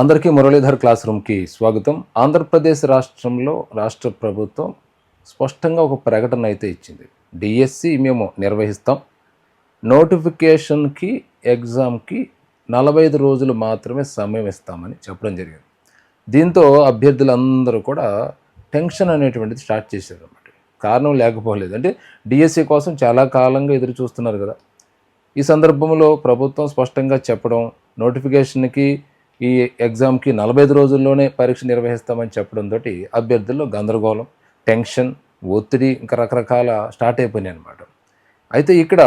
అందరికీ మురళీధర్ క్లాస్ రూమ్కి స్వాగతం. ఆంధ్రప్రదేశ్ రాష్ట్రంలో రాష్ట్ర ప్రభుత్వం స్పష్టంగా ఒక ప్రకటన అయితే ఇచ్చింది. డిఎస్సి మేము నిర్వహిస్తాం. నోటిఫికేషన్కి ఎగ్జామ్కి నలభై ఐదు రోజులు మాత్రమే సమయం ఇస్తామని చెప్పడం జరిగింది. దీంతో అభ్యర్థులందరూ కూడా టెన్షన్ అనేటువంటిది స్టార్ట్ చేశారు అనమాట కారణం లేకపోలేదు. అంటే డిఎస్సి కోసం చాలా కాలంగా ఎదురు చూస్తున్నారు కదా. ఈ సందర్భంలో ప్రభుత్వం స్పష్టంగా చెప్పడం నోటిఫికేషన్కి ఈ ఎగ్జామ్కి నలభై ఐదు రోజుల్లోనే పరీక్ష నిర్వహిస్తామని చెప్పడంతో అభ్యర్థుల్లో గందరగోళం టెన్షన్ ఒత్తిడి ఇంకా రకరకాల స్టార్ట్ అయిపోయినాయి అనమాట అయితే ఇక్కడ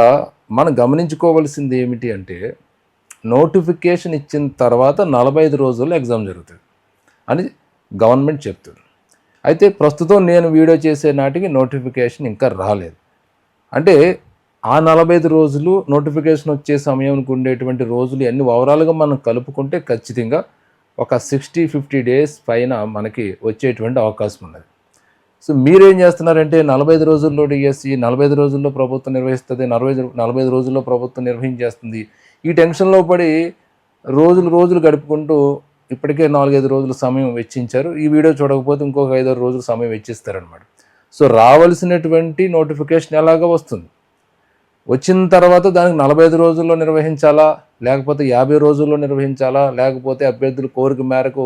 మనం గమనించుకోవాల్సింది ఏమిటి అంటే నోటిఫికేషన్ ఇచ్చిన తర్వాత నలభై ఐదు రోజుల్లో ఎగ్జామ్ జరుగుతుంది అని గవర్నమెంట్ చెప్తుంది. అయితే ప్రస్తుతం నేను వీడియో చేసే నాటికి నోటిఫికేషన్ ఇంకా రాలేదు. అంటే ఆ నలభై ఐదు రోజులు నోటిఫికేషన్ వచ్చే సమయానికి ఉండేటువంటి రోజులు అన్ని ఓవరాల్గా మనం కలుపుకుంటే ఖచ్చితంగా ఒక సిక్స్టీ ఫిఫ్టీ డేస్ పైన మనకి వచ్చేటువంటి అవకాశం ఉన్నది. సో మీరేం చేస్తున్నారంటే నలభై ఐదు రోజుల్లో డిఎస్సి నలభై ఐదు రోజుల్లో ప్రభుత్వం నిర్వహిస్తుంది నలభై నలభై ఐదు రోజుల్లో ప్రభుత్వం నిర్వహించేస్తుంది. ఈ టెన్షన్లో పడి రోజులు రోజులు గడుపుకుంటూ ఇప్పటికే నాలుగైదు రోజులు సమయం వెచ్చించారు. ఈ వీడియో చూడకపోతే ఇంకొక ఐదారు రోజులు సమయం వెచ్చిస్తారనమాట సో రావాల్సినటువంటి నోటిఫికేషన్ ఎలాగ వస్తుంది? వచ్చిన తర్వాత దానికి నలభై ఐదు రోజుల్లో నిర్వహించాలా? లేకపోతే యాభై రోజుల్లో నిర్వహించాలా? లేకపోతే అభ్యర్థుల కోరిక మేరకు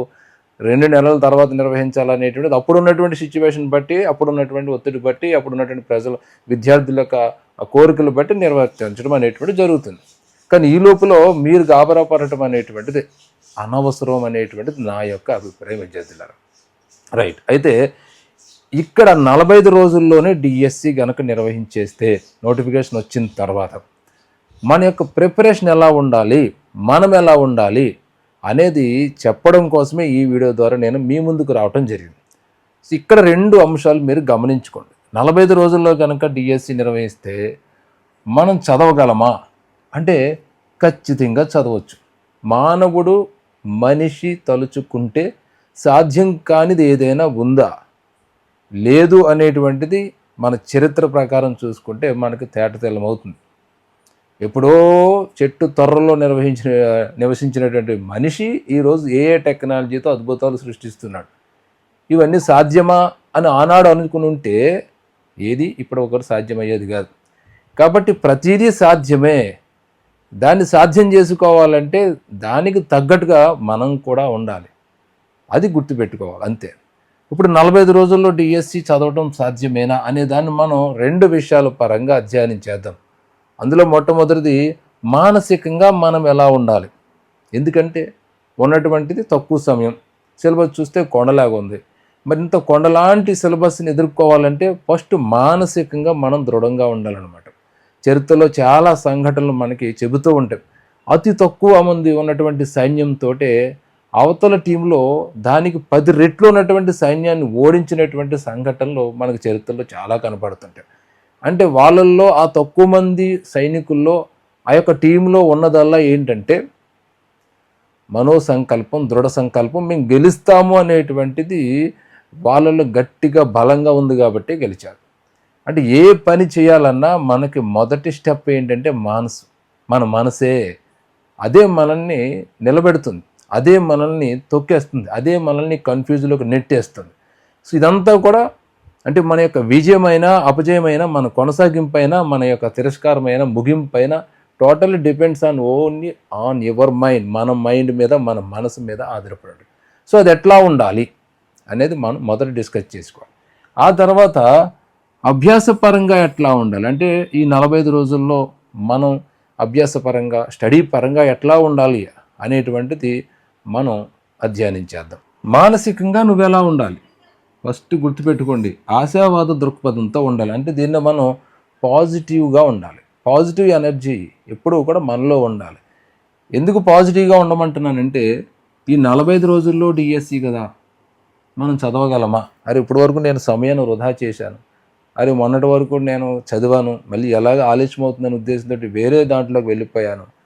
రెండు నెలల తర్వాత నిర్వహించాలా అనేటువంటిది అప్పుడు ఉన్నటువంటి సిచ్యువేషన్ బట్టి అప్పుడు ఉన్నటువంటి ఒత్తిడి బట్టి అప్పుడు ఉన్నటువంటి ప్రజలు విద్యార్థుల యొక్క కోరికలు బట్టి నిర్వర్తించడం అనేటువంటి జరుగుతుంది. కానీ ఈ లోపల మీరు గాబరాపడటం అనేటువంటిది అనవసరం అనేటువంటిది నా యొక్క అభిప్రాయం విద్యార్థులారా. రైట్ అయితే ఇక్కడ నలభై ఐదు రోజుల్లోనే డిఎస్సి గనక నిర్వహించేస్తే నోటిఫికేషన్ వచ్చిన తర్వాత మన యొక్క ప్రిపరేషన్ ఎలా ఉండాలి మనం ఎలా ఉండాలి అనేది చెప్పడం కోసమే ఈ వీడియో ద్వారా నేను మీ ముందుకు రావటం జరిగింది. ఇక్కడ రెండు అంశాలు మీరు గమనించుకోండి. నలభై ఐదు రోజుల్లో కనుక డిఎస్సి నిర్వహిస్తే మనం చదవగలమా? అంటే ఖచ్చితంగా చదవచ్చు. మానవుడు మనిషి తలుచుకుంటే సాధ్యం కానిది ఏదైనా ఉందా? లేదు అనేటువంటిది మన చరిత్ర ప్రకారం చూసుకుంటే మనకి తేటతెల్లమవుతుంది ఎప్పుడో చెట్టు త్వరలో నిర్వహించిన నివసించినటువంటి మనిషి ఈరోజు ఏ ఏ టెక్నాలజీతో అద్భుతాలు సృష్టిస్తున్నాడు. ఇవన్నీ సాధ్యమా అని ఆనాడు అనుకుని ఉంటే ఏది ఇప్పుడు ఒకరు సాధ్యమయ్యేది కాదు. కాబట్టి ప్రతిదీ సాధ్యమే. దాన్ని సాధ్యం చేసుకోవాలంటే దానికి తగ్గట్టుగా మనం కూడా ఉండాలి. అది గుర్తుపెట్టుకోవాలి అంతే. ఇప్పుడు నలభై ఐదు రోజుల్లో డిఎస్సి చదవటం సాధ్యమేనా అనే దాన్ని మనం రెండు విషయాల పరంగా అధ్యయనం చేద్దాం. అందులో మొట్టమొదటిది మానసికంగా మనం ఎలా ఉండాలి? ఎందుకంటే ఉన్నటువంటిది తక్కువ సమయం. సిలబస్ చూస్తే కొండలాగా ఉంది. మరి ఇంత కొండలాంటి సిలబస్ని ఎదుర్కోవాలంటే ఫస్ట్ మానసికంగా మనం దృఢంగా ఉండాలన్నమాట. చరిత్రలో చాలా సంఘటనలు మనకి చెబుతూ ఉంటాయి. అతి తక్కువ మంది ఉన్నటువంటి సైన్యంతో అవతల టీంలో దానికి పది రెట్లు ఉన్నటువంటి సైన్యాన్ని ఓడించినటువంటి సంఘటనలు మనకు చరిత్రలో చాలా కనపడుతుంటాయి. అంటే వాళ్ళల్లో ఆ తక్కువ మంది సైనికుల్లో ఆ యొక్క టీంలో ఉన్నదల్లా ఏంటంటే మనో సంకల్పం దృఢ సంకల్పం మేము గెలుస్తాము అనేటువంటిది వాళ్ళలో గట్టిగా బలంగా ఉంది కాబట్టి గెలిచారు. అంటే ఏ పని చేయాలన్నా మనకి మొదటి స్టెప్ ఏంటంటే మనసు మన మనసే. అదే మనల్ని నిలబెడుతుంది. అదే మనల్ని తొక్కేస్తుంది అదే మనల్ని కన్ఫ్యూజ్లోకి నెట్టేస్తుంది. సో ఇదంతా కూడా అంటే మన యొక్క విజయమైన అపజయమైన మన కొనసాగింపైన మన యొక్క తిరస్కారమైన ముగింపైన totally depends on only on your mind మన మైండ్ మీద మన మనసు మీద ఆధారపడాలి సో అది ఎట్లా ఉండాలి అనేది మనం మొదట డిస్కస్ చేసుకోవాలి. ఆ తర్వాత అభ్యాసపరంగా ఎట్లా ఉండాలి? అంటే ఈ నలభై ఐదు రోజుల్లో మనం అభ్యాసపరంగా స్టడీ పరంగా ఎట్లా ఉండాలి అనేటువంటిది మనం అధ్యయనం చేద్దాం. మానసికంగా నువ్వు ఎలా ఉండాలి? ఫస్ట్ గుర్తుపెట్టుకోండి ఆశావాద దృక్పథంతో ఉండాలి. అంటే దీన్ని మనం పాజిటివ్గా ఉండాలి. పాజిటివ్ ఎనర్జీ ఎప్పుడూ కూడా మనలో ఉండాలి. ఎందుకు పాజిటివ్గా ఉండమంటున్నానంటే ఈ నలభై ఐదు రోజుల్లో డిఎస్సి కదా మనం చదవగలమా? అరే ఇప్పటి వరకు నేను సమయాన్ని వృధా చేశాను. అరే మొన్నటి వరకు నేను చదివాను. మళ్ళీ ఎలాగ ఆలస్యం అవుతుందనే ఉద్దేశంతో వేరే దాంట్లోకి వెళ్ళిపోయాను.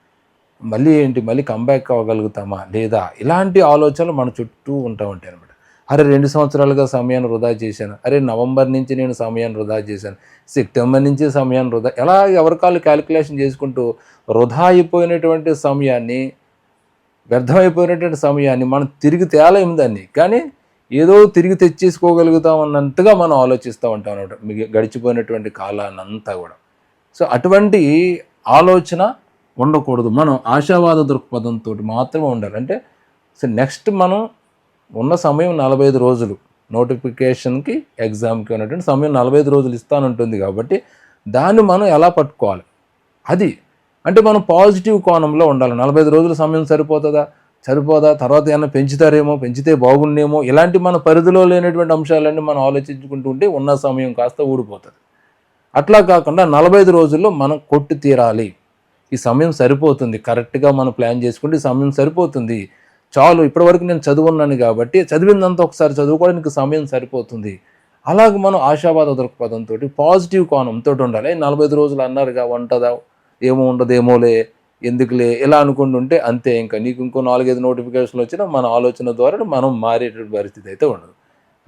మళ్ళీ ఏంటి? మళ్ళీ కంబ్యాక్ అవ్వగలుగుతామా? లేదా? ఇలాంటి ఆలోచనలు మన చుట్టూ ఉంటా ఉంటాయి అనమాట అరే రెండు సంవత్సరాలుగా సమయాన్ని వృధా చేశాను. అరే నవంబర్ నుంచి నేను సమయాన్ని వృధా చేశాను. సెప్టెంబర్ నుంచి సమయాన్ని వృధా ఎలా ఎవరికాళ్ళు క్యాలిక్యులేషన్ చేసుకుంటూ వృధా అయిపోయినటువంటి సమయాన్ని వ్యర్థమైపోయినటువంటి సమయాన్ని మనం తిరిగి తేలేము దాన్ని. కానీ ఏదో తిరిగి తెచ్చేసుకోగలుగుతాం అన్నంతగా మనం ఆలోచిస్తూ ఉంటాం అనమాట మిగ- గడిచిపోయినటువంటి కాలాన్ని అంతా కూడా. సో అటువంటి ఆలోచన ఉండకూడదు. మనం ఆశావాద దృక్పథంతో మాత్రమే ఉండాలి. అంటే సో నెక్స్ట్ మనం ఉన్న సమయం నలభై ఐదు రోజులు. నోటిఫికేషన్కి ఎగ్జామ్కి ఉన్నటువంటి సమయం నలభై ఐదు రోజులు ఇస్తానంటుంది కాబట్టి దాన్ని మనం ఎలా పట్టుకోవాలి? అది. అంటే మనం పాజిటివ్ కోణంలో ఉండాలి. నలభై ఐదు రోజుల సమయం సరిపోతుందా? సరిపోదా? తర్వాత ఏమైనా పెంచుతారేమో? పెంచితే బాగుండేమో? ఇలాంటి మన పరిధిలో లేనటువంటి అంశాలన్నీ మనం ఆలోచించుకుంటూ ఉంటే ఉన్న సమయం కాస్త ఊడిపోతుంది. అట్లా కాకుండా నలభై ఐదు రోజుల్లో మనం కొట్టి తీరాలి. ఈ సమయం సరిపోతుంది. కరెక్ట్గా మనం ప్లాన్ చేసుకుంటే ఈ సమయం సరిపోతుంది. చాలు ఇప్పటివరకు నేను చదువున్నాను కాబట్టి చదివిందంతా ఒకసారి చదువుకోవడానికి సమయం సరిపోతుంది. అలాగే మనం ఆశావాద దృక్పథంతో పాజిటివ్ కోణంతో ఉండాలి. నలభై ఐదు రోజులు అన్నారుగా ఉంటుందా ఏమో ఉండదేమోలే ఎందుకులే? ఇలా అనుకుంటుంటే అంతే ఇంకా. నీకు ఇంకో నాలుగైదు నోటిఫికేషన్లు వచ్చినా మన ఆలోచన ద్వారా మనం మారేటువంటి పరిస్థితి అయితే ఉండదు.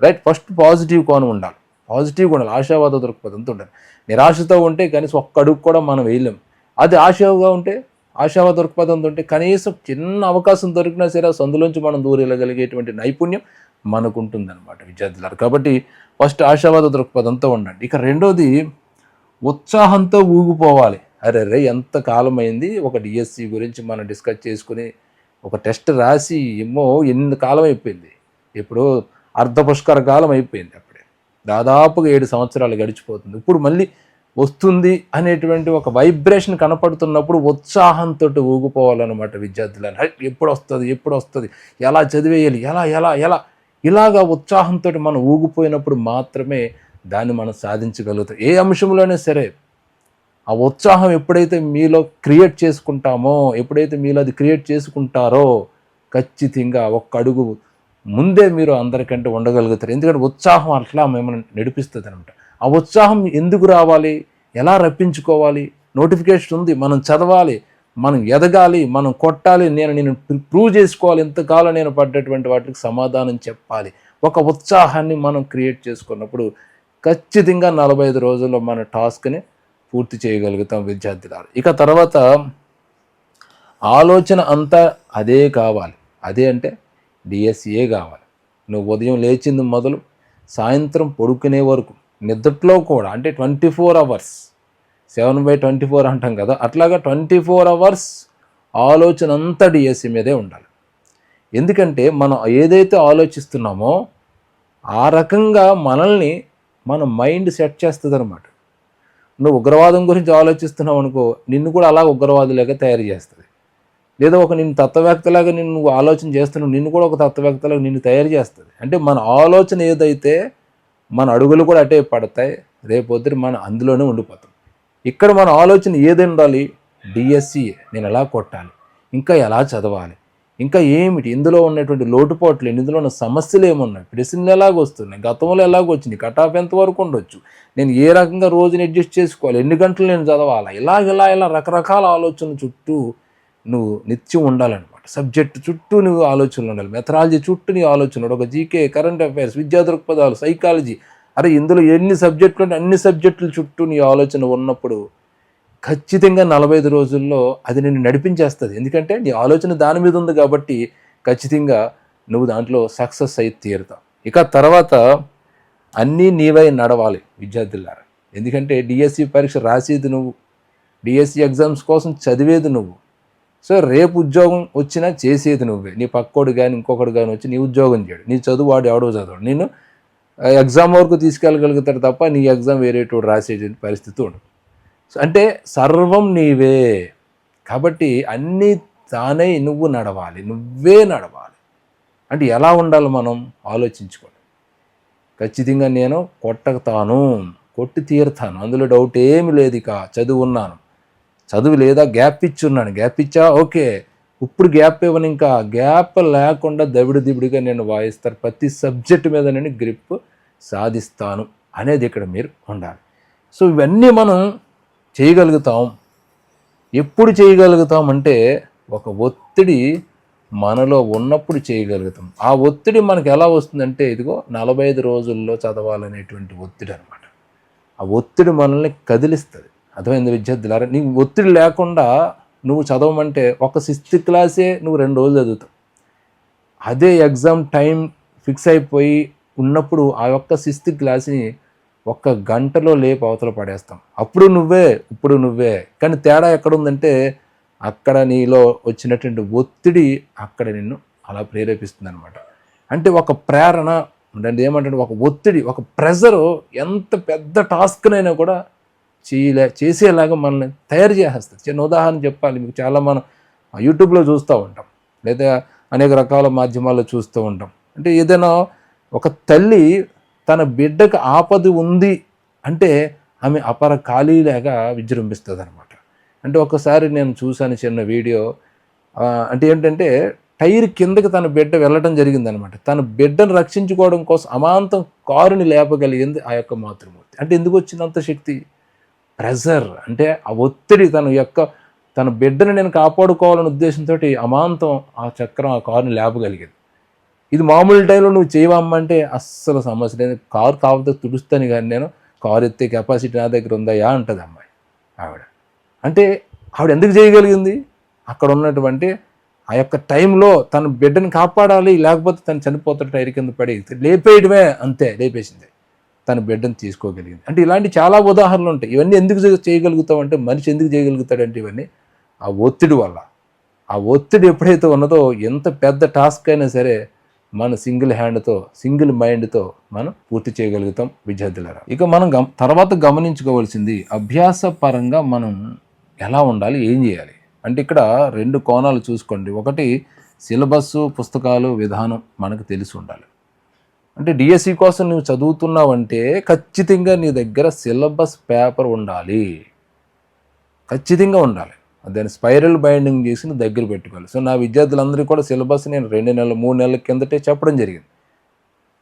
రైట్ ఫస్ట్ పాజిటివ్ కోణం ఉండాలి. పాజిటివ్గా ఉండాలి. ఆశావాద దృక్పథంతో ఉండాలి. నిరాశతో ఉంటే కనీసం ఒక్క అడుగు కూడా మనం వేయలేం. అది ఆశాగా ఉంటే ఆశావ దృక్పథంతో ఉంటే కనీసం చిన్న అవకాశం దొరికినా సరే సందులోంచి మనం దూరెళ్ళగలిగేటువంటి నైపుణ్యం మనకు ఉంటుందన్నమాట విద్యార్థులారు. కాబట్టి ఫస్ట్ ఆశావాద దృక్పథంతో ఉండండి. ఇక రెండోది ఉత్సాహంతో ఊగిపోవాలి. అరే రే ఎంత కాలం అయింది ఒక డిఎస్సి గురించి మనం డిస్కస్ చేసుకుని ఒక టెస్ట్ రాసి ఏమో ఎన్ని కాలం అయిపోయింది. ఇప్పుడు అర్ధ పుష్కర కాలం అయిపోయింది అప్పుడే. దాదాపుగా ఏడు సంవత్సరాలు గడిచిపోతుంది. ఇప్పుడు మళ్ళీ వస్తుంది అనేటువంటి ఒక వైబ్రేషన్ కనపడుతున్నప్పుడు ఉత్సాహంతో ఊగిపోవాలన్నమాట విద్యార్థులను. ఎప్పుడు వస్తుంది ఎప్పుడు వస్తుంది ఎలా చదివేయాలి? ఎలా ఎలా ఎలా? ఇలాగా ఉత్సాహంతో మనం ఊగిపోయినప్పుడు మాత్రమే దాన్ని మనం సాధించగలుగుతాం. ఏ అంశంలోనే సరే ఆ ఉత్సాహం ఎప్పుడైతే మీలో క్రియేట్ చేసుకుంటామో ఎప్పుడైతే మీలో అది క్రియేట్ చేసుకుంటారో ఖచ్చితంగా ఒక్క అడుగు ముందే మీరు అందరికంటే ఉండగలుగుతారు. ఎందుకంటే ఉత్సాహం అట్లా మిమ్మల్ని నడిపిస్తుంది అనమాట ఆ ఉత్సాహం ఎందుకు రావాలి? ఎలా రప్పించుకోవాలి? నోటిఫికేషన్ ఉంది మనం చదవాలి మనం ఎదగాలి మనం కొట్టాలి నేను నేను ప్రూవ్ చేసుకోవాలి ఎంతకాలం నేను పడ్డటువంటి వాటికి సమాధానం చెప్పాలి. ఒక ఉత్సాహాన్ని మనం క్రియేట్ చేసుకున్నప్పుడు ఖచ్చితంగా నలభై ఐదు రోజుల్లో మన టాస్క్ని పూర్తి చేయగలుగుతాం విద్యార్థులారు. ఇక తర్వాత ఆలోచన అంతా అదే కావాలి. అదే అంటే డిఎస్ఏ కావాలి. నువ్వు ఉదయం లేచింది మొదలు సాయంత్రం పడుకునే వరకు నిద్రలో కూడా అంటే twenty four hours seven by twenty four అంటాం కదా అట్లాగా ట్వంటీ ఫోర్ అవర్స్ ఆలోచన అంతా డిఎస్సి మీదే ఉండాలి. ఎందుకంటే మనం ఏదైతే ఆలోచిస్తున్నామో ఆ రకంగా మనల్ని మన మైండ్ సెట్ చేస్తుంది అనమాట నువ్వు ఉగ్రవాదం గురించి ఆలోచిస్తున్నావు అనుకో నిన్ను కూడా అలా ఉగ్రవాదులాగా తయారు చేస్తుంది. లేదా ఒక నిన్ను తత్వవేత్తలాగా నిన్ను ఆలోచన చేస్తున్నావు నిన్ను కూడా ఒక తత్వవేత్తలాగా నిన్ను తయారు చేస్తుంది. అంటే మన ఆలోచన ఏదైతే మన అడుగులు కూడా అటే పడతాయి. రేపొద్దున మనం అందులోనే ఉండిపోతాం. ఇక్కడ మన ఆలోచన ఏది ఉండాలి. డిఎస్సి నేను ఎలా కొట్టాలి? ఇంకా ఎలా చదవాలి? ఇంకా ఏమిటి? ఇందులో ఉన్నటువంటి లోటుపాట్లు ఇందులో ఉన్న సమస్యలు ఏమున్నాయి? ప్రశ్నలు ఎలాగ వస్తున్నాయి? గతంలో ఎలాగ వచ్చినాయి? ఆఫ్ ఎంతవరకు ఉండొచ్చు? నేను ఏ రకంగా రోజుని అడ్జస్ట్ చేసుకోవాలి? ఎన్ని గంటలు నేను చదవాలా? ఇలా ఇలా ఇలా రకరకాల ఆలోచనలు చుట్టూ నువ్వు నిత్యం ఉండాలన్నమాట సబ్జెక్ట్ చుట్టూ నువ్వు ఆలోచనలు ఉండాలి. మెథడాలజీ చుట్టూ నీ ఆలోచన ఒక జీకే కరెంట్ అఫైర్స్ విద్యా దృక్పథాలు సైకాలజీ. అరే ఇందులో ఎన్ని సబ్జెక్టులు అంటే అన్ని సబ్జెక్టుల చుట్టూ నీ ఆలోచన ఉన్నప్పుడు ఖచ్చితంగా నలభై ఐదు రోజుల్లో అది నిన్ను నడిపించేస్తుంది. ఎందుకంటే నీ ఆలోచన దాని మీద ఉంది కాబట్టి ఖచ్చితంగా నువ్వు దాంట్లో సక్సెస్ అయి తీరుతావు. ఇక తర్వాత అన్నీ నీవై నడవాలి విద్యార్థులారా. ఎందుకంటే డిఎస్సి పరీక్ష రాసేది నువ్వు. డిఎస్సి ఎగ్జామ్స్ కోసం చదివేది నువ్వు. సో రేపు ఉద్యోగం వచ్చినా చేసేది నువ్వే. నీ పక్కోడు కానీ ఇంకొకడు కానీ వచ్చి నీ ఉద్యోగం చేయడు. నీ చదువు వాడు ఎవడో చదవడు. నేను ఎగ్జామ్ వరకు తీసుకెళ్ళగలుగుతాడు తప్ప నీ ఎగ్జామ్ వేరేటోడు రాసే పరిస్థితి ఉండదు. సో అంటే సర్వం నీవే. కాబట్టి అన్నీ తానే నువ్వు నడవాలి. నువ్వే నడవాలి. అంటే ఎలా ఉండాలి మనం? ఆలోచించుకోండి. ఖచ్చితంగా నేను కొట్టతాను. కొట్టి తీరుతాను. అందులో డౌట్ ఏమి లేదు ఇక. చదువు ఉన్నాను చదువు లేదా గ్యాప్ ఇచ్చి ఉన్నాను గ్యాప్ ఇచ్చా? ఓకే. ఇప్పుడు గ్యాప్ ఇవ్వను ఇంకా. గ్యాప్ లేకుండా దవిడి దివిడిగా నేను వాయిస్తాను ప్రతి సబ్జెక్ట్ మీద నేను గ్రిప్ సాధిస్తాను అనేది ఇక్కడ మీరు ఉండాలి. సో ఇవన్నీ మనం చేయగలుగుతాం. ఎప్పుడు చేయగలుగుతాం అంటే ఒక ఒత్తిడి మనలో ఉన్నప్పుడు చేయగలుగుతాం. ఆ ఒత్తిడి మనకు ఎలా వస్తుందంటే ఇదిగో నలభై ఐదు రోజుల్లో చదవాలనేటువంటి ఒత్తిడి అనమాట ఆ ఒత్తిడి మనల్ని కదిలిస్తుంది. అర్థమైంది విద్యార్థులారా నీకు ఒత్తిడి లేకుండా నువ్వు చదవమంటే ఒక సిక్స్త్ క్లాసే నువ్వు రెండు రోజులు చదువుతావు. అదే ఎగ్జామ్ టైం ఫిక్స్ అయిపోయి ఉన్నప్పుడు ఆ యొక్క సిక్స్త్ క్లాస్ని ఒక్క గంటలో లేపు అవతల పడేస్తాం. అప్పుడు నువ్వే ఇప్పుడు నువ్వే. కానీ తేడా ఎక్కడ ఉందంటే అక్కడ నీలో వచ్చినటువంటి ఒత్తిడి అక్కడ నిన్ను అలా ప్రేరేపిస్తుంది అనమాట అంటే ఒక ప్రేరణ అంటే ఏమంటే ఒక ఒత్తిడి ఒక ప్రెజరు ఎంత పెద్ద టాస్క్నైనా కూడా చేయలే చేసేలాగా మనల్ని తయారు చేసేస్తుంది చిన్న ఉదాహరణ చెప్పాలి మీకు చాలా మనం యూట్యూబ్లో చూస్తూ ఉంటాం లేదా అనేక రకాల మాధ్యమాల్లో చూస్తూ ఉంటాం. అంటే ఏదైనా ఒక తల్లి తన బిడ్డకు ఆపది ఉంది అంటే ఆమె అపర ఖాళీలాగా విజృంభిస్తుంది అనమాట అంటే ఒకసారి నేను చూశాను చిన్న వీడియో అంటే ఏంటంటే టైర్ కిందకి తన బిడ్డ వెళ్ళడం జరిగిందనమాట తన బిడ్డను రక్షించుకోవడం కోసం అమాంతం కారుని లేపగలిగింది ఆ యొక్క మాతృమూర్తి. అంటే ఎందుకు వచ్చిందంత శక్తి? ప్రెజర్ అంటే ఆ ఒత్తిడి తన యొక్క తన బిడ్డను నేను కాపాడుకోవాలనే ఉద్దేశంతో అమాంతం ఆ చక్రం ఆ కారుని లేపగలిగింది. ఇది మామూలు టైంలో నువ్వు చేయవమ్మంటే అస్సలు సమస్య లేదు. కారు కాకపోతే తుడుస్తాను కానీ నేను కారు ఎత్తే కెపాసిటీ నా దగ్గర ఉందాయా అంటుంది అమ్మాయి ఆవిడ. అంటే ఆవిడ ఎందుకు చేయగలిగింది? అక్కడ ఉన్నటువంటి ఆ యొక్క టైంలో తన బిడ్డని కాపాడాలి లేకపోతే తను చనిపోతున్న టైర్ కింద పడి లేపేయడమే అంతే లేపేసింది. తన బిడ్డను తీసుకోగలిగింది. అంటే ఇలాంటి చాలా ఉదాహరణలు ఉంటాయి. ఇవన్నీ ఎందుకు చేయగలుగుతామంటే మనిషి ఎందుకు చేయగలుగుతాడంటే ఇవన్నీ ఆ ఒత్తిడి వల్ల. ఆ ఒత్తిడి ఎప్పుడైతే ఉన్నదో ఎంత పెద్ద టాస్క్ అయినా సరే మన సింగిల్ హ్యాండ్తో సింగిల్ మైండ్తో మనం పూర్తి చేయగలుగుతాం విద్యార్థులారా. ఇక మనం గమ తర్వాత గమనించుకోవాల్సింది అభ్యాస పరంగా మనం ఎలా ఉండాలి ఏం చేయాలి? అంటే ఇక్కడ రెండు కోణాలు చూసుకోండి. ఒకటి సిలబస్సు పుస్తకాలు విధానం మనకు తెలిసి ఉండాలి. అంటే డిఎస్సి కోసం నువ్వు చదువుతున్నావంటే ఖచ్చితంగా నీ దగ్గర సిలబస్ పేపర్ ఉండాలి. ఖచ్చితంగా ఉండాలి. దాన్ని స్పైరల్ బైండింగ్ చేసి నువ్వు దగ్గర పెట్టుకోవాలి. సో నా విద్యార్థులందరికీ కూడా సిలబస్ నేను రెండు నెలలు మూడు నెలల కిందటే చెప్పడం జరిగింది.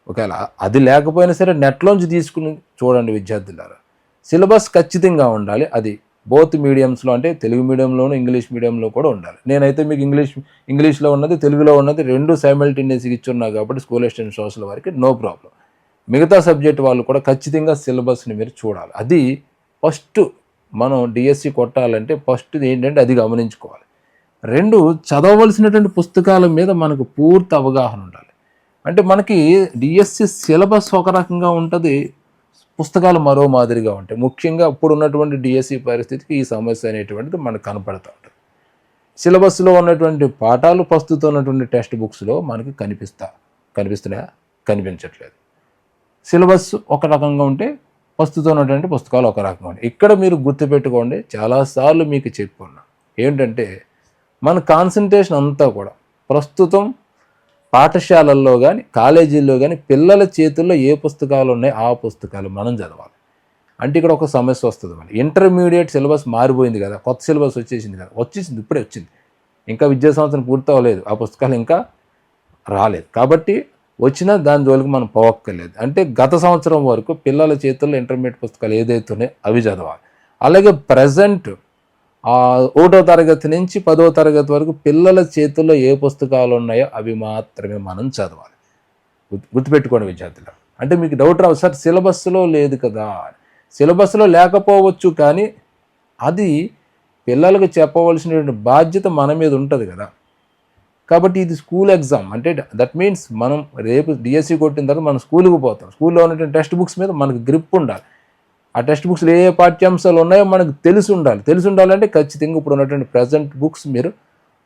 ఒకవేళ అది లేకపోయినా సరే నెట్లోంచి తీసుకుని చూడండి విద్యార్థులారా. సిలబస్ ఖచ్చితంగా ఉండాలి. అది బోత్ మీడియంస్లో అంటే తెలుగు మీడియంలోను ఇంగ్లీష్ మీడియంలో కూడా ఉండాలి. నేనైతే మీకు ఇంగ్లీష్ ఇంగ్లీష్లో ఉన్నది తెలుగులో ఉన్నది రెండు సైమల్టేనియస్గా ఇచ్చున్నా కాబట్టి స్కూల్ అసిస్టెంట్ సోషల్ వారికి నో ప్రాబ్లం. మిగతా సబ్జెక్ట్ వాళ్ళు కూడా ఖచ్చితంగా సిలబస్ని మీరు చూడాలి. అది ఫస్ట్ మనం డిఎస్సి కొట్టాలంటే ఫస్ట్ ఏంటంటే అది గమనించుకోవాలి. రెండు చదవవలసినటువంటి పుస్తకాల మీద మనకు పూర్తి అవగాహన ఉండాలి. అంటే మనకి డిఎస్సి సిలబస్ ఒక రకంగా ఉంటుంది పుస్తకాలు మరో మాదిరిగా ఉంటాయి. ముఖ్యంగా ఇప్పుడు ఉన్నటువంటి డిఎస్సి పరిస్థితికి ఈ సమస్య అనేటువంటిది మనకు కనపడతా ఉంటుంది. సిలబస్లో ఉన్నటువంటి పాఠాలు ప్రస్తుతం ఉన్నటువంటి టెక్స్ట్ బుక్స్లో మనకి కనిపిస్తా కనిపిస్తున్నాయా? కనిపించట్లేదు. సిలబస్ ఒక రకంగా ఉంటే ప్రస్తుతం ఉన్నటువంటి పుస్తకాలు ఒక రకంగా ఉంటాయి ఇక్కడ మీరు గుర్తుపెట్టుకోండి చాలాసార్లు మీకు చెప్పుకున్నా ఏంటంటే మన కాన్సన్ట్రేషన్ అంతా కూడా ప్రస్తుతం పాఠశాలల్లో కానీ కాలేజీల్లో కానీ పిల్లల చేతుల్లో ఏ పుస్తకాలు ఉన్నాయో ఆ పుస్తకాలు మనం చదవాలి. అంటే ఇక్కడ ఒక సమస్య వస్తుంది మన ఇంటర్మీడియట్ సిలబస్ మారిపోయింది కదా కొత్త సిలబస్ వచ్చేసింది కదా వచ్చేసింది ఇప్పుడే వచ్చింది. ఇంకా విద్యా సంవత్సరం పూర్తి అవ్వలేదు ఆ పుస్తకాలు ఇంకా రాలేదు. కాబట్టి వచ్చినా దాని జోలికి మనం పోవక్కర్లేదు. అంటే గత సంవత్సరం వరకు పిల్లల చేతుల్లో ఇంటర్మీడియట్ పుస్తకాలు ఏదైతే ఉన్నాయో అవి చదవాలి. అలాగే ప్రజెంట్ ఆ ఒకటో తరగతి నుంచి పదో తరగతి వరకు పిల్లల చేతుల్లో ఏ పుస్తకాలు ఉన్నాయో అవి మాత్రమే మనం చదవాలి. గుర్తు- గుర్తుపెట్టుకోండి విద్యార్థులు అంటే మీకు డౌట్ రావు. సార్ సిలబస్లో లేదు కదా. సిలబస్లో లేకపోవచ్చు కానీ అది పిల్లలకు చెప్పవలసినటువంటి బాధ్యత మన మీద ఉంటుంది కదా. కాబట్టి ఇది స్కూల్ ఎగ్జామ్ అంటే దట్ మీన్స్ మనం రేపు డిఎస్సి కొట్టిన తర్వాత మనం స్కూల్కి పోతాం. స్కూల్లో ఉన్నటువంటి టెక్స్ట్ బుక్స్ మీద మనకు గ్రిప్ ఉండాలి. ఆ టెక్స్ట్ బుక్స్లో ఏ ఏ పాఠ్యాంశాలు ఉన్నాయో మనకు తెలిసి ఉండాలి. తెలిసి ఉండాలంటే ఖచ్చితంగా ఇప్పుడు ఉన్నటువంటి ప్రజెంట్ బుక్స్ మీరు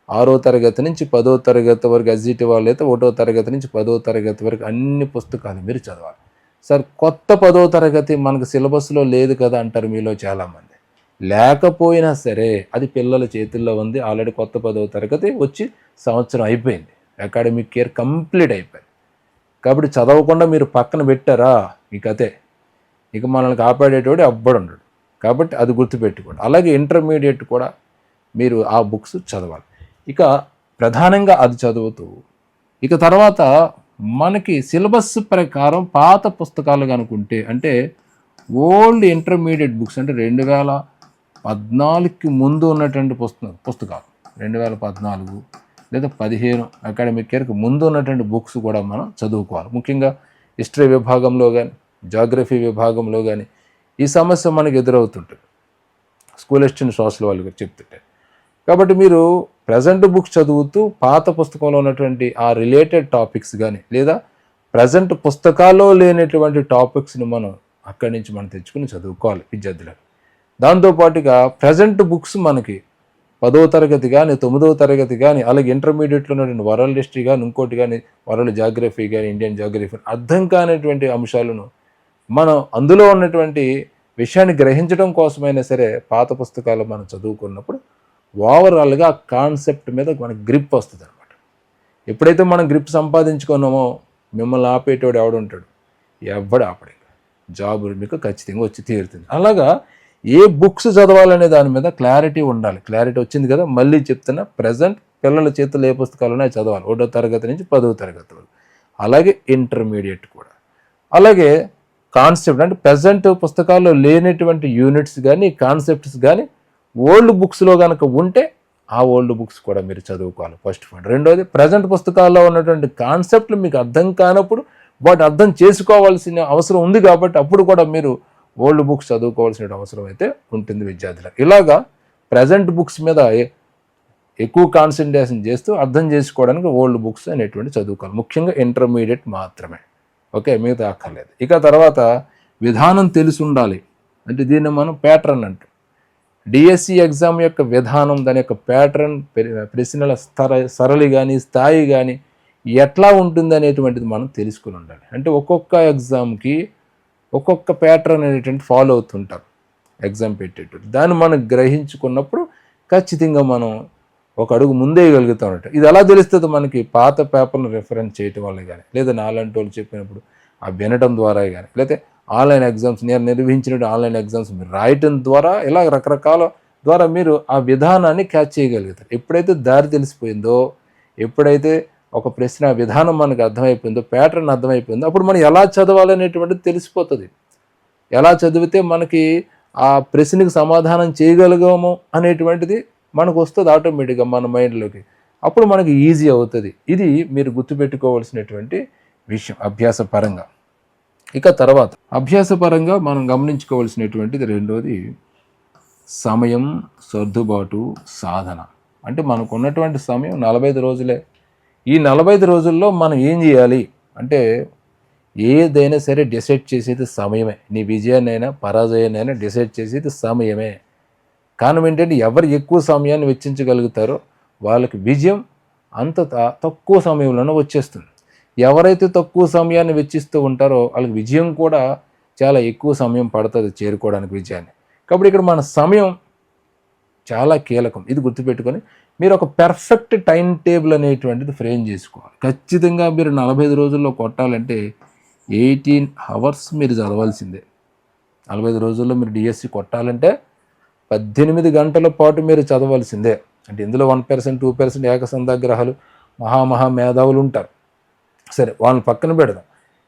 ఆరో తరగతి నుంచి పదో తరగతి వరకు ఎస్జిటి వాళ్ళు అయితే ఒకటో తరగతి నుంచి పదో తరగతి వరకు అన్ని పుస్తకాలు మీరు చదవాలి. సార్ కొత్త పదో తరగతి మనకు సిలబస్లో లేదు కదా అంటారు మీలో చాలామంది. లేకపోయినా సరే అది పిల్లల చేతుల్లో ఉంది. ఆల్రెడీ కొత్త పదో తరగతి వచ్చి సంవత్సరం అయిపోయింది. అకాడమిక్ ఇయర్ కంప్లీట్ అయిపోయింది. కాబట్టి చదవకుండా మీరు పక్కన పెట్టారా? మీకు అదే. ఇక మనల్ని కాపాడేటోడు అబ్బడు ఉండడు. కాబట్టి అది గుర్తుపెట్టుకోండి. అలాగే ఇంటర్మీడియట్ కూడా మీరు ఆ బుక్స్ చదవాలి. ఇక ప్రధానంగా అది చదువుతూ ఇక తర్వాత మనకి సిలబస్ ప్రకారం పాత పుస్తకాలు కనుకుంటే అంటే ఓల్డ్ ఇంటర్మీడియట్ బుక్స్ అంటే రెండు వేల పద్నాలుగుకి ముందు ఉన్నటువంటి పుస్తకం పుస్తకాలు. రెండు వేల పద్నాలుగు లేదా పదిహేను అకాడమిక్ ఇయర్కి ముందు ఉన్నటువంటి బుక్స్ కూడా మనం చదువుకోవాలి. ముఖ్యంగా హిస్టరీ విభాగంలో కానీ జాగ్రఫీ విభాగంలో కానీ ఈ సమస్య మనకు ఎదురవుతుంటుంది. స్కూల్ ఎస్టిన్ సోషల్ వాళ్ళు చెప్తుంటే కాబట్టి మీరు ప్రజెంట్ బుక్స్ చదువుతూ పాత పుస్తకంలో ఉన్నటువంటి ఆ రిలేటెడ్ టాపిక్స్ కానీ లేదా ప్రజెంట్ పుస్తకాల్లో లేనటువంటి టాపిక్స్ని మనం అక్కడి నుంచి మనం తెచ్చుకుని చదువుకోవాలి విద్యార్థులకు. దాంతోపాటుగా ప్రజెంట్ బుక్స్ మనకి పదవ తరగతి కానీ తొమ్మిదవ తరగతి కానీ అలాగే ఇంటర్మీడియట్లో ఉన్నటువంటి వరల్డ్ హిస్టరీ కానీ ఇంకోటి కానీ వరల్డ్ జాగ్రఫీ కానీ ఇండియన్ జాగ్రఫీ అర్థం కానటువంటి అంశాలను మనం అందులో ఉన్నటువంటి విషయాన్ని గ్రహించడం కోసమైనా సరే పాత పుస్తకాలు మనం చదువుకున్నప్పుడు ఓవరాల్గా కాన్సెప్ట్ మీద మనకి గ్రిప్ వస్తుంది అనమాట ఎప్పుడైతే మనం గ్రిప్ సంపాదించుకున్నామో మిమ్మల్ని ఆపేటోడు ఎవడుంటాడు ఎవడు ఆపడు. జాబ్ మీకు ఖచ్చితంగా వచ్చి తీరుతుంది. అలాగా ఏ బుక్స్ చదవాలనే దాని మీద క్లారిటీ ఉండాలి. క్లారిటీ వచ్చింది కదా మళ్ళీ చెప్తున్నా ప్రజెంట్ పిల్లల చేతులు ఏ పుస్తకాలు ఉన్నాయో చదవాలి. ఒకటో తరగతి నుంచి పదవ తరగతి వరకు. అలాగే ఇంటర్మీడియట్ కూడా. అలాగే కాన్సెప్ట్ అంటే ప్రజెంట్ పుస్తకాల్లో లేనటువంటి యూనిట్స్ కానీ కాన్సెప్ట్స్ కానీ ఓల్డ్ బుక్స్లో కనుక ఉంటే ఆ ఓల్డ్ బుక్స్ కూడా మీరు చదువుకోవాలి. ఫస్ట్ పాయింట్ రెండోది ప్రజెంట్ పుస్తకాల్లో ఉన్నటువంటి కాన్సెప్ట్లు మీకు అర్థం కానప్పుడు వాటి అర్థం చేసుకోవాల్సిన అవసరం ఉంది కాబట్టి అప్పుడు కూడా మీరు ఓల్డ్ బుక్స్ చదువుకోవాల్సిన అవసరం అయితే ఉంటుంది విద్యార్థులకు. ఇలాగా ప్రజెంట్ బుక్స్ మీద ఎక్కువ కాన్సన్ట్రేషన్ చేస్తూ అర్థం చేసుకోవడానికి ఓల్డ్ బుక్స్ అనేటువంటి చదువుకోవాలి. ముఖ్యంగా ఇంటర్మీడియట్ మాత్రమే. ఓకే మిగతా అక్కర్లేదు. ఇక తర్వాత విధానం తెలిసి ఉండాలి. అంటే దీన్ని మనం ప్యాటర్న్ అంటాం. డిఎస్సి ఎగ్జామ్ యొక్క విధానం దాని యొక్క ప్యాటర్న్ ప్రశ్నల స్థర సరళి కానీ స్థాయి కానీ ఎట్లా ఉంటుంది అనేటువంటిది మనం తెలుసుకుని ఉండాలి. అంటే ఒక్కొక్క ఎగ్జామ్కి ఒక్కొక్క ప్యాటర్న్ అనేటువంటి ఫాలో అవుతుంటారు ఎగ్జామ్ పెట్టేటప్పుడు దాన్ని మనం గ్రహించుకున్నప్పుడు ఖచ్చితంగా మనం ఒక అడుగు ముందే గలుగుతాం ఇది ఎలా తెలుస్తుంది మనకి పాత పేపర్ను రిఫరెన్స్ చేయటం వల్ల కానీ లేదా నాలాంటి వాళ్ళు చెప్పినప్పుడు ఆ వినడం ద్వారా కానీ లేకపోతే ఆన్లైన్ ఎగ్జామ్స్ నేను నిర్వహించిన ఆన్లైన్ ఎగ్జామ్స్ మీరు రాయటం ద్వారా ఇలా రకరకాల ద్వారా మీరు ఆ విధానాన్ని క్యాచ్ చేయగలుగుతారు. ఎప్పుడైతే దారి తెలిసిపోయిందో ఎప్పుడైతే ఒక ప్రశ్న విధానం మనకు అర్థమైపోయిందో ప్యాటర్న్ అర్థమైపోయిందో అప్పుడు మనం ఎలా చదవాలనేటువంటిది తెలిసిపోతుంది. ఎలా చదివితే మనకి ఆ ప్రశ్నకు సమాధానం చేయగలిగాము అనేటువంటిది మనకు వస్తుంది ఆటోమేటిక్గా మన మైండ్లోకి అప్పుడు మనకి ఈజీ అవుతుంది. ఇది మీరు గుర్తుపెట్టుకోవాల్సినటువంటి విషయం అభ్యాస పరంగా ఇక తర్వాత అభ్యాస పరంగా మనం గమనించుకోవాల్సినటువంటిది రెండోది సమయం సర్దుబాటు సాధన. అంటే మనకు ఉన్నటువంటి సమయం నలభై రోజులే. ఈ నలభై రోజుల్లో మనం ఏం చేయాలి? అంటే ఏదైనా సరే డిసైడ్ చేసేది సమయమే. నీ విజయాన్నైనా పరాజయాన్నైనా డిసైడ్ చేసేది సమయమే. కారణం ఏంటంటే ఎవరు ఎక్కువ సమయాన్ని వెచ్చించగలుగుతారో వాళ్ళకి విజయం అంత తక్కువ సమయంలోనే వచ్చేస్తుంది. ఎవరైతే తక్కువ సమయాన్ని వెచ్చిస్తూ ఉంటారో వాళ్ళకి విజయం కూడా చాలా ఎక్కువ సమయం పడుతుంది చేరుకోవడానికి విజయాన్ని. కాబట్టి ఇక్కడ మన సమయం చాలా కీలకం. ఇది గుర్తుపెట్టుకొని మీరు ఒక పెర్ఫెక్ట్ టైం టేబుల్ అనేటువంటిది ఫ్రేమ్ చేసుకోవాలి. ఖచ్చితంగా మీరు నలభై ఐదు రోజుల్లో కొట్టాలంటే ఎయిటీన్ అవర్స్ మీరు చదవాల్సిందే. నలభై ఐదు రోజుల్లో మీరు డిఎస్సి కొట్టాలంటే పద్దెనిమిది గంటల పాటు మీరు చదవాల్సిందే. అంటే ఇందులో వన్ పర్సెంట్ టూ పర్సెంట్ ఏకసంధాగ్రహాలు మహామహా మేధావులు ఉంటారు. సరే వాళ్ళని పక్కన పెడదాం.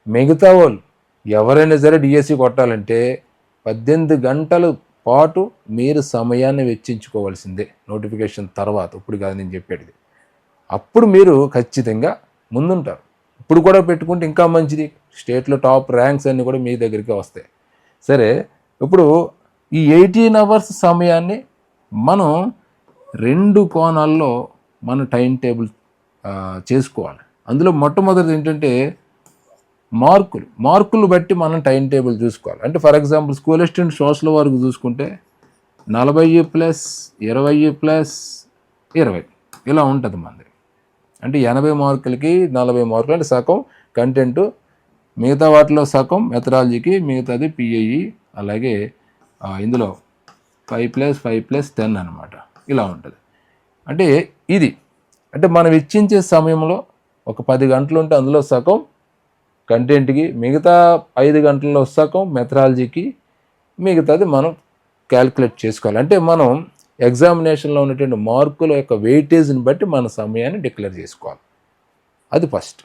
మిగతా వాళ్ళు ఎవరైనా సరే డిఎస్సి కొట్టాలంటే పద్దెనిమిది గంటల పాటు మీరు సమయాన్ని వెచ్చించుకోవాల్సిందే నోటిఫికేషన్ తర్వాత. ఇప్పుడు కాదు నేను చెప్పేది అప్పుడు మీరు ఖచ్చితంగా ముందుంటారు. ఇప్పుడు కూడా పెట్టుకుంటే ఇంకా మంచిది. స్టేట్లో టాప్ ర్యాంక్స్ అన్నీ కూడా మీ దగ్గరికి వస్తాయి. సరే ఇప్పుడు ఈ ఎయిటీన్ అవర్స్ సమయాన్ని మనం రెండు కోణాల్లో మన టైం టేబుల్ చేసుకోవాలి. అందులో మొట్టమొదటిది ఏంటంటే మార్కులు. మార్కులు బట్టి మనం టైం టేబుల్ చూసుకోవాలి. అంటే for example school assistant social వరకు చూసుకుంటే నలభై ప్లస్ ఇరవై ప్లస్ ఇరవై. ఇలా ఉంటుంది మనది అంటే ఎనభై మార్కులకి నలభై మార్కులు అంటే సగం కంటెంట్ మిగతా వాటిలో సగం మెథడాలజీకి మిగతాది పిఐఈ అలాగే ఇందులో five plus five plus ten అనమాట ఇలా ఉంటుంది. అంటే ఇది అంటే మనం ఇచ్చించే సమయంలో ఒక పది గంటలు ఉంటే అందులో సగం కంటెంట్కి మిగతా ఐదు గంటల్లో సగం మెథడాలజీకి మిగతాది మనం క్యాల్కులేట్ చేసుకోవాలి. అంటే మనం ఎగ్జామినేషన్లో ఉన్నటువంటి మార్కుల యొక్క వెయిటేజ్ని బట్టి మన సమయాన్ని డిక్లేర్ చేసుకోవాలి. అది ఫస్ట్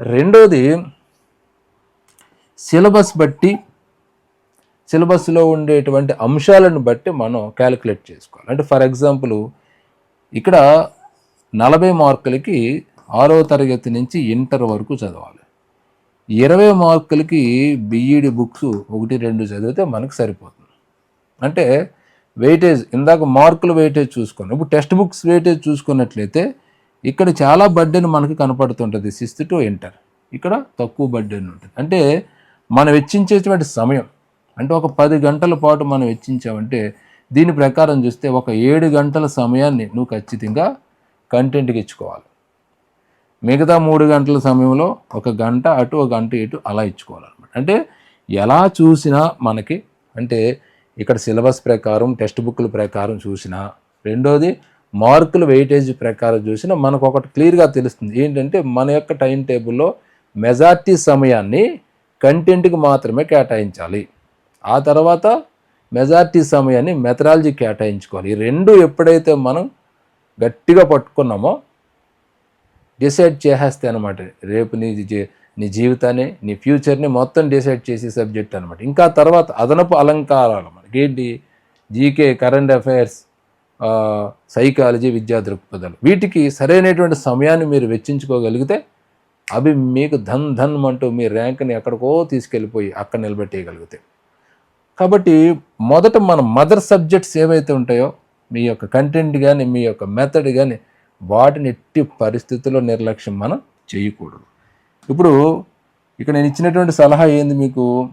రెండోది సిలబస్ బట్టి సిలబస్లో ఉండేటువంటి అంశాలను బట్టి మనం క్యాలిక్యులేట్ చేసుకోవాలి. అంటే ఫర్ ఎగ్జాంపుల్ ఇక్కడ నలభై మార్కులకి ఆరో తరగతి నుంచి ఇంటర్ వరకు చదవాలి. ఇరవై మార్కులకి బిఈడి బుక్స్ ఒకటి రెండు చదివితే మనకు సరిపోతుంది. అంటే వెయిటేజ్ ఇందాక మార్కులు వెయిటేజ్ చూసుకున్నాం. ఇప్పుడు టెక్స్ట్ బుక్స్ వెయిటేజ్ చూసుకున్నట్లయితే ఇక్కడ చాలా బర్డెన్ మనకి కనపడుతుంటుంది సిక్స్త్ టు ఇంటర్. ఇక్కడ తక్కువ బర్డెన్ ఉంటుంది. అంటే మనం వెచ్చించేటువంటి సమయం అంటే ఒక పది గంటల పాటు మనం వెచ్చించామంటే దీని ప్రకారం చూస్తే ఒక ఏడు గంటల సమయాన్ని నువ్వు ఖచ్చితంగా కంటెంట్కి ఇచ్చుకోవాలి. మిగతా మూడు గంటల సమయంలో ఒక గంట అటు ఒక గంట ఇటు అలా ఇచ్చుకోవాలన్నమాట. అంటే ఎలా చూసినా మనకి అంటే ఇక్కడ సిలబస్ ప్రకారం టెక్స్ట్ బుక్ల ప్రకారం చూసినా రెండోది మార్కుల వెయిటేజ్ ప్రకారం చూసినా మనకు ఒకటి క్లియర్గా తెలుస్తుంది. ఏంటంటే మన యొక్క టైం టేబుల్లో మెజార్టీ సమయాన్ని కంటెంట్కి మాత్రమే కేటాయించాలి. ఆ తర్వాత మెజార్టీ సమయాన్ని మెథడాలజీ కేటాయించుకోవాలి. ఈ రెండు ఎప్పుడైతే మనం గట్టిగా పట్టుకున్నామో డిసైడ్ చేసేస్తే అనమాట రేపు నీ జీ- నీ జీవితాన్ని నీ ఫ్యూచర్ని మొత్తం డిసైడ్ చేసే సబ్జెక్ట్ అనమాట ఇంకా తర్వాత అదనపు అలంకారాలు మనకి ఏంటి? జీకే కరెంట్ అఫైర్స్ సైకాలజీ విద్యా దృక్పథాలు. వీటికి సరైనటువంటి సమయాన్ని మీరు వెచ్చించుకోగలిగితే అవి మీకు ధన్ ధన్ అంటూ మీ ర్యాంక్ని ఎక్కడికో తీసుకెళ్ళిపోయి అక్కడ నిలబెట్టేయగలిగితే. కాబట్టి మొదట మన మదర్ సబ్జెక్ట్స్ ఏవైతే ఉంటాయో మీ యొక్క కంటెంట్ కానీ మీ యొక్క మెథడ్ కానీ వాటిని ఎట్టి పరిస్థితుల్లో నిర్లక్ష్యం మనం చేయకూడదు. ఇప్పుడు ఇక్కడ నేను ఇచ్చినటువంటి సలహా ఏంది మీకు?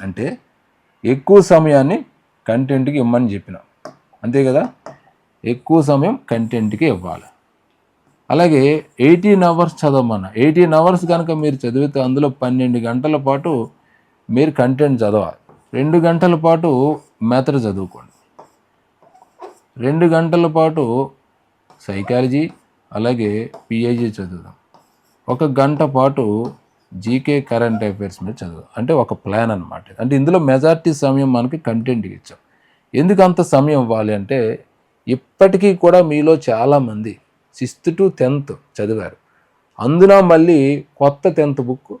అంటే ఎక్కువ సమయాన్ని కంటెంట్కి ఇవ్వమని చెప్పిన. అంతే కదా? ఎక్కువ సమయం కంటెంట్కి ఇవ్వాలి. అలాగే ఎయిటీన్ అవర్స్ చదవమన్న. ఎయిటీన్ అవర్స్ కనుక మీరు చదివితే అందులో పన్నెండు గంటల పాటు మీరు కంటెంట్ చదవాలి. రెండు గంటల పాటు మెథడ్ చదువుకోండి. రెండు గంటల పాటు సైకాలజీ అలాగే పిఐజీ చదువుదాం. ఒక గంట పాటు జీకే కరెంట్ అఫైర్స్ మీద చదువు అంటే ఒక ప్లాన్ అనమాట అంటే ఇందులో మెజార్టీ సమయం మనకి కంటెంట్కి ఇచ్చాం. ఎందుకు అంత సమయం ఇవ్వాలి అంటే ఇప్పటికీ కూడా మీలో చాలామంది సిక్స్త్ టు టెన్త్ చదివారు. అందున మళ్ళీ కొత్త టెన్త్ బుక్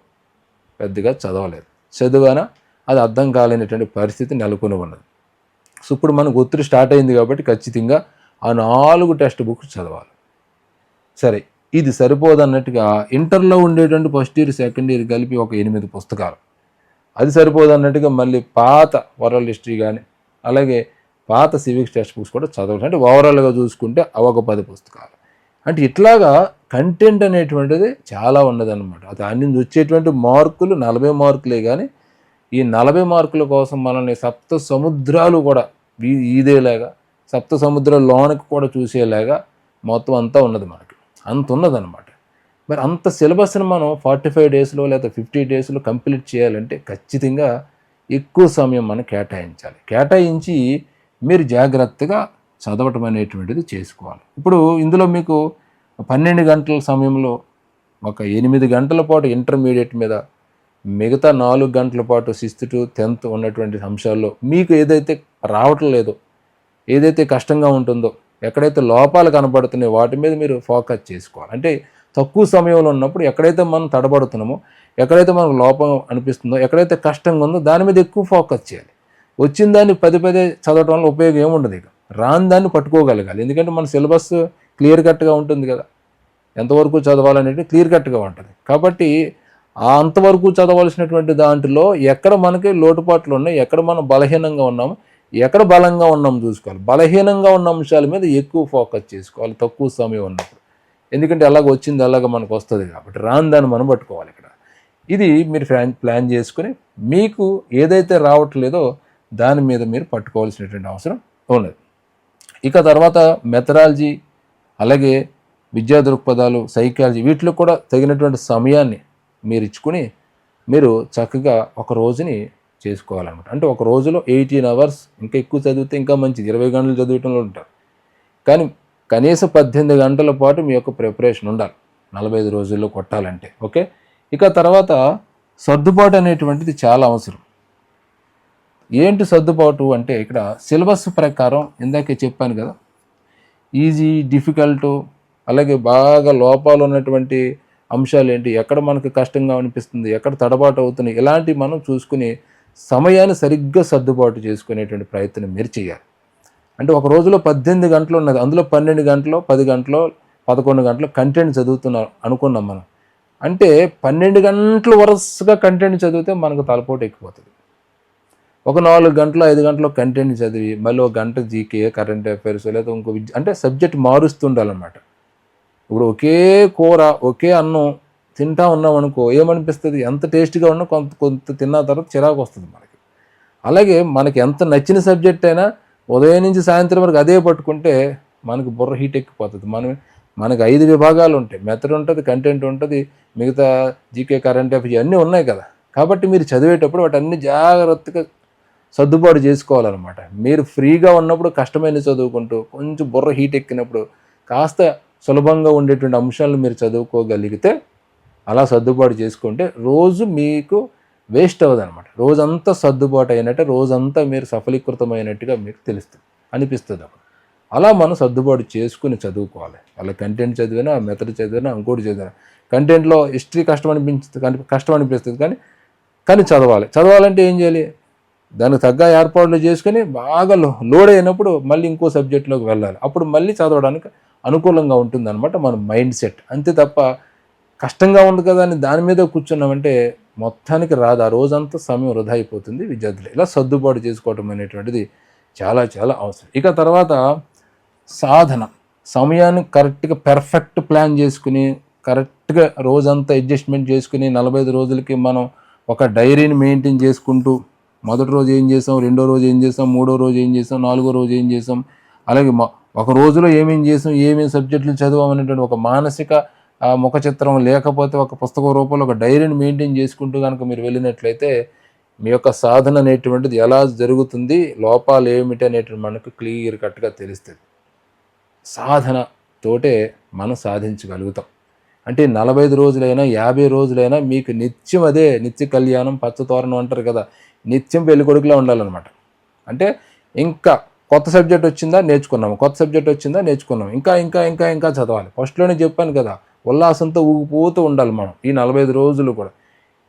పెద్దగా చదవలేదు. చదివానా? అది అర్థం కాలేనటువంటి పరిస్థితి నెలకొని ఉన్నది. సో ఇప్పుడు మనకు ఒత్తిడి స్టార్ట్ అయింది కాబట్టి ఖచ్చితంగా ఆ నాలుగు టెక్స్ట్ బుక్స్ చదవాలి. సరే ఇది సరిపోదన్నట్టుగా ఇంటర్లో ఉండేటువంటి ఫస్ట్ ఇయర్ సెకండ్ ఇయర్ కలిపి ఒక ఎనిమిది పుస్తకాలు. అది సరిపోదన్నట్టుగా మళ్ళీ పాత వరల్డ్ హిస్టరీ కానీ అలాగే పాత సివిక్స్ టెక్స్ట్ బుక్స్ కూడా చదవాలి అంటే ఓవరాల్గా చూసుకుంటే అవి ఒక పది పుస్తకాలు. అంటే ఇట్లాగా కంటెంట్ అనేటువంటిది చాలా ఉన్నదన్నమాట. దాని నుంచి వచ్చేటువంటి మార్కులు నలభై మార్కులే కానీ ఈ నలభై మార్కుల కోసం మనల్ని సప్త సముద్రాలు కూడా ఈదేలాగా సప్త సముద్రాల లోనికి కూడా చూసేలాగా మొత్తం అంతా ఉన్నది మనకి. అంత ఉన్నదన్నమాట. మరి అంత సిలబస్ని మనం ఫార్టీ ఫైవ్ డేస్లో లేదా ఫిఫ్టీ డేస్లో కంప్లీట్ చేయాలంటే ఖచ్చితంగా ఎక్కువ సమయం మనం కేటాయించాలి. కేటాయించి మీరు జాగ్రత్తగా చదవటం అనేటువంటిది చేసుకోవాలి. ఇప్పుడు ఇందులో మీకు పన్నెండు గంటల సమయంలో ఒక ఎనిమిది గంటల పాటు ఇంటర్మీడియట్ మీద మిగతా నాలుగు గంటల పాటు సిక్స్త్ టు టెన్త్ ఉన్నటువంటి అంశాల్లో మీకు ఏదైతే రావటం లేదో ఏదైతే కష్టంగా ఉంటుందో ఎక్కడైతే లోపాలు కనబడుతున్నాయో వాటి మీద మీరు ఫోకస్ చేసుకోవాలి. అంటే తక్కువ సమయంలో ఉన్నప్పుడు ఎక్కడైతే మనం తడబడుతున్నామో ఎక్కడైతే మనకు లోపం అనిపిస్తుందో ఎక్కడైతే కష్టంగా ఉందో దాని మీద ఎక్కువ ఫోకస్ చేయాలి. వచ్చిన దాన్ని పదే పదే చదవటం వల్ల ఉపయోగం ఏముండదు ఇక. రాని దాన్ని పట్టుకోగలగాలి. ఎందుకంటే మన సిలబస్ క్లియర్ కట్గా ఉంటుంది కదా. ఎంతవరకు చదవాలనేది క్లియర్ కట్గా ఉంటుంది. కాబట్టి ఆ అంతవరకు చదవాల్సినటువంటి దాంట్లో ఎక్కడ మనకి లోటుపాట్లు ఉన్నాయి ఎక్కడ మనం బలహీనంగా ఉన్నాము ఎక్కడ బలంగా ఉన్నాం చూసుకోవాలి. బలహీనంగా ఉన్న అంశాల మీద ఎక్కువ ఫోకస్ చేసుకోవాలి తక్కువ సమయం ఉన్నప్పుడు. ఎందుకంటే అలాగ వచ్చింది అలాగ మనకు వస్తుంది కాబట్టి రాని దాన్ని మనం పట్టుకోవాలి ఇక్కడ. ఇది మీరు ప్లాన్ ప్లాన్ చేసుకుని మీకు ఏదైతే రావట్లేదో దాని మీద మీరు పట్టుకోవాల్సినటువంటి అవసరం ఉన్నది. ఇక తర్వాత మెథడాలజీ అలాగే విద్యా దృక్పథాలు సైకాలజీ వీటిలో కూడా తగినటువంటి సమయాన్ని మీరు ఇచ్చుకుని మీరు చక్కగా ఒక రోజుని చేసుకోవాలన్నమాట. అంటే ఒక రోజులో ఎయిటీన్ అవర్స్ ఇంకా ఎక్కువ చదివితే ఇంకా మంచిది. ఇరవై గంటలు చదివటంలో ఉంటారు. కానీ కనీసం పద్దెనిమిది గంటల పాటు మీ యొక్క ప్రిపరేషన్ ఉండాలి. నలభై ఐదు రోజుల్లో కొట్టాలంటే. ఓకే? ఇక తర్వాత సర్దుబాటు అనేటువంటిది చాలా అవసరం. ఏంటి సర్దుబాటు అంటే ఇక్కడ సిలబస్ ప్రకారం ఇందాకే చెప్పాను కదా. ఈజీ డిఫికల్ట్ అలాగే బాగా లోపాలు ఉన్నటువంటి అంశాలు ఏంటి ఎక్కడ మనకు కష్టంగా అనిపిస్తుంది? ఎక్కడ తడబాటు అవుతున్నాయి? ఇలాంటివి మనం చూసుకుని సమయాన్ని సరిగ్గా సర్దుబాటు చేసుకునేటువంటి ప్రయత్నం మీరు చేయాలి. అంటే ఒక రోజులో పద్దెనిమిది గంటలు ఉన్నది. అందులో పన్నెండు గంటలు పది గంటలు పదకొండు గంటలు కంటెంట్ చదువుతున్నాం అనుకున్నాం మనం. అంటే పన్నెండు గంటలు వరుసగా కంటెంట్ చదివితే మనకు తలపోటు ఎక్కిపోతుంది ఒక నాలుగు గంటలు ఐదు గంటలు కంటెంట్ చదివి మళ్ళీ ఒక గంట జీకే కరెంట్ అఫైర్స్ లేదా ఇంకో విద్య అంటే సబ్జెక్ట్ మారుస్తుండాలన్నమాట. ఇప్పుడు ఒకే కూర ఒకే అన్నం తింటా ఉన్నాం అనుకో ఏమనిపిస్తుంది? ఎంత టేస్ట్గా ఉన్నా కొంత కొంత తిన్న తర్వాత చిరాకు వస్తుంది మనకి. అలాగే మనకి ఎంత నచ్చిన సబ్జెక్ట్ అయినా ఉదయం నుంచి సాయంత్రం వరకు అదే పట్టుకుంటే మనకి బుర్ర హీట్ ఎక్కిపోతుంది. మనం మనకి ఐదు విభాగాలు ఉంటాయి. మెథడ్ ఉంటుంది కంటెంట్ ఉంటుంది మిగతా జీకే కరెంట్ అఫైర్స్ ఇవన్నీ ఉన్నాయి కదా. కాబట్టి మీరు చదివేటప్పుడు వాటన్ని జాగ్రత్తగా సర్దుబాటు చేసుకోవాలన్నమాట. మీరు ఫ్రీగా ఉన్నప్పుడు కష్టమైన చదువుకుంటూ కొంచెం బుర్ర హీట్ ఎక్కినప్పుడు కాస్త సులభంగా ఉండేటువంటి అంశాలను మీరు చదువుకోగలిగితే అలా సర్దుబాటు చేసుకుంటే రోజు మీకు వేస్ట్ అవ్వదు అనమాట రోజంతా సర్దుబాటు అయినట్టు రోజంతా మీరు సఫలీకృతమైనట్టుగా మీకు తెలుస్తుంది అనిపిస్తుంది అప్పుడు అలా మనం సర్దుబాటు చేసుకుని చదువుకోవాలి. అలా కంటెంట్ చదివినా మెథడ్ చదివినా ఇంకోటి చదివినా కంటెంట్లో హిస్టరీ కష్టం అనిపించదు కానీ కష్టం అనిపిస్తుంది కానీ కానీ చదవాలి. చదవాలంటే ఏం చేయాలి? దానికి తగ్గ ఏర్పాట్లు చేసుకొని బాగా లోడ్ అయినప్పుడు మళ్ళీ ఇంకో సబ్జెక్ట్లోకి వెళ్ళాలి. అప్పుడు మళ్ళీ చదవడానికి అనుకూలంగా ఉంటుందన్నమాట మన మైండ్ సెట్. అంతే తప్ప కష్టంగా ఉంది కదా అని దాని మీద కూర్చున్నామంటే మొత్తానికి రాదు. ఆ రోజంతా సమయం వృధా అయిపోతుంది విద్యార్థులు. ఇలా సర్దుబాటు చేసుకోవటం అనేటువంటిది చాలా చాలా అవసరం. ఇక తర్వాత సాధన. సమయాన్ని కరెక్ట్గా పెర్ఫెక్ట్ ప్లాన్ చేసుకుని కరెక్ట్గా రోజంతా అడ్జస్ట్మెంట్ చేసుకుని నలభై ఐదు రోజులకి మనం ఒక డైరీని మెయింటైన్ చేసుకుంటూ మొదటి రోజు ఏం చేసాం రెండో రోజు ఏం చేసాం మూడో రోజు ఏం చేసాం నాలుగో రోజు ఏం చేసాం అలాగే మా ఒక రోజులో ఏమేం చేసాం ఏమేమి సబ్జెక్టులు చదివాం అనేటువంటి ఒక మానసిక ముఖ చిత్రం లేకపోతే ఒక పుస్తక రూపంలో ఒక డైరీని మెయింటైన్ చేసుకుంటూ కనుక మీరు వెళ్ళినట్లయితే మీ యొక్క సాధన అనేటువంటిది ఎలా జరుగుతుంది లోపాలు ఏమిటి అనేటువంటి మనకు క్లియర్ కట్గా తెలుస్తుంది. సాధన తోటే మనం సాధించగలుగుతాం. అంటే నలభై ఐదు రోజులైనా యాభై రోజులైనా మీకు నిత్యం అదే నిత్య కళ్యాణం పచ్చతోరణం అంటారు కదా నిత్యం పెళ్ళికొడుకులా ఉండాలన్నమాట. అంటే ఇంకా కొత్త సబ్జెక్ట్ వచ్చిందా? నేర్చుకున్నాము. కొత్త సబ్జెక్ట్ వచ్చిందా? నేర్చుకున్నాం ఇంకా ఇంకా ఇంకా ఇంకా చదవాలి. ఫస్ట్లోనే చెప్పాను కదా ఉల్లాసంతో ఊగిపోతూ ఉండాలి మనం ఈ నలభై ఐదు రోజులు కూడా.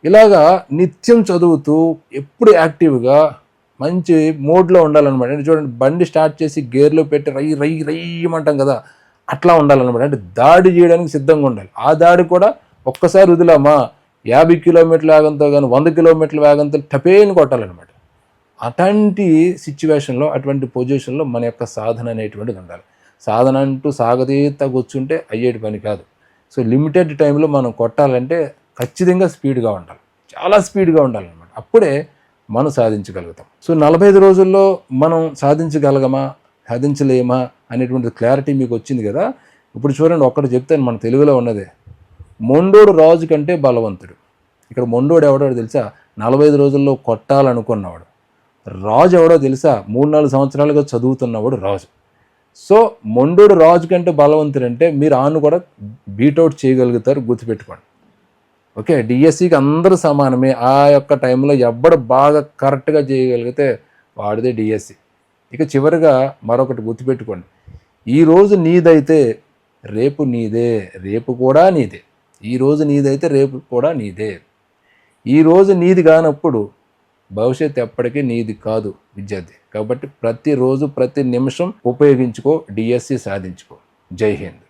ఇలాగా నిత్యం చదువుతూ ఎప్పుడు యాక్టివ్గా మంచి మోడ్లో ఉండాలన్నమాట. అంటే చూడండి బండి స్టార్ట్ చేసి గేర్లో పెట్టి రై రై రయ్యమంటాం కదా అట్లా ఉండాలన్నమాట. అంటే దాడి చేయడానికి సిద్ధంగా ఉండాలి. ఆ దాడి కూడా ఒక్కసారి వదిలామా? యాభై కిలోమీటర్ల వేగంతో కానీ వంద కిలోమీటర్ల వేగంతో టపేని కొట్టాలన్నమాట. అటువంటి సిచ్యువేషన్లో అటువంటి పొజిషన్లో మన యొక్క సాధన అనేటువంటిది ఉండాలి. సాధన అంటూ సాగతీత కూర్చుంటే అయ్యేటి పని కాదు. సో లిమిటెడ్ టైంలో మనం కొట్టాలంటే ఖచ్చితంగా స్పీడ్గా ఉండాలి. చాలా స్పీడ్గా ఉండాలన్నమాట. అప్పుడే మనం సాధించగలుగుతాం. సో నలభై ఐదు రోజుల్లో మనం సాధించగలగమా? సాధించలేమా? అనేటువంటి క్లారిటీ మీకు వచ్చింది కదా? ఇప్పుడు చూడండి ఒక్కటి చెప్తాను మన తెలుగులో ఉన్నదే. మొండోడు రాజు కంటే బలవంతుడు. ఇక్కడ మొండోడు ఎవడో తెలుసా? నలభై ఐదు రోజుల్లో కొట్టాలనుకున్నవాడు. రాజు ఎవడో తెలుసా? మూడు నాలుగు సంవత్సరాలుగా చదువుతున్నవాడు రాజు. సో మొండోడు రాజు కంటే బలవంతుడు అంటే మీరు ఆను కూడా బీటౌట్ చేయగలుగుతారు గుర్తుపెట్టుకోండి. ఓకే? డిఎస్సికి అందరూ సమానమే. ఆ యొక్క టైంలో ఎవడు బాగా కరెక్ట్గా చేయగలిగితే వాడిదే డిఎస్సి. ఇక చివరిగా మరొకటి గుర్తుపెట్టుకోండి. ఈరోజు నీదైతే రేపు నీదే రేపు కూడా నీదే. ఈరోజు నీదైతే రేపు కూడా నీదే. ఈరోజు నీది కానప్పుడు భవిష్యత్ ఎప్పటికీ నీది కాదు విద్యార్థి. కాబట్టి ప్రతిరోజు ప్రతి నిమిషం ఉపయోగించుకో డిఎస్సి సాధించుకో. జై హింద్.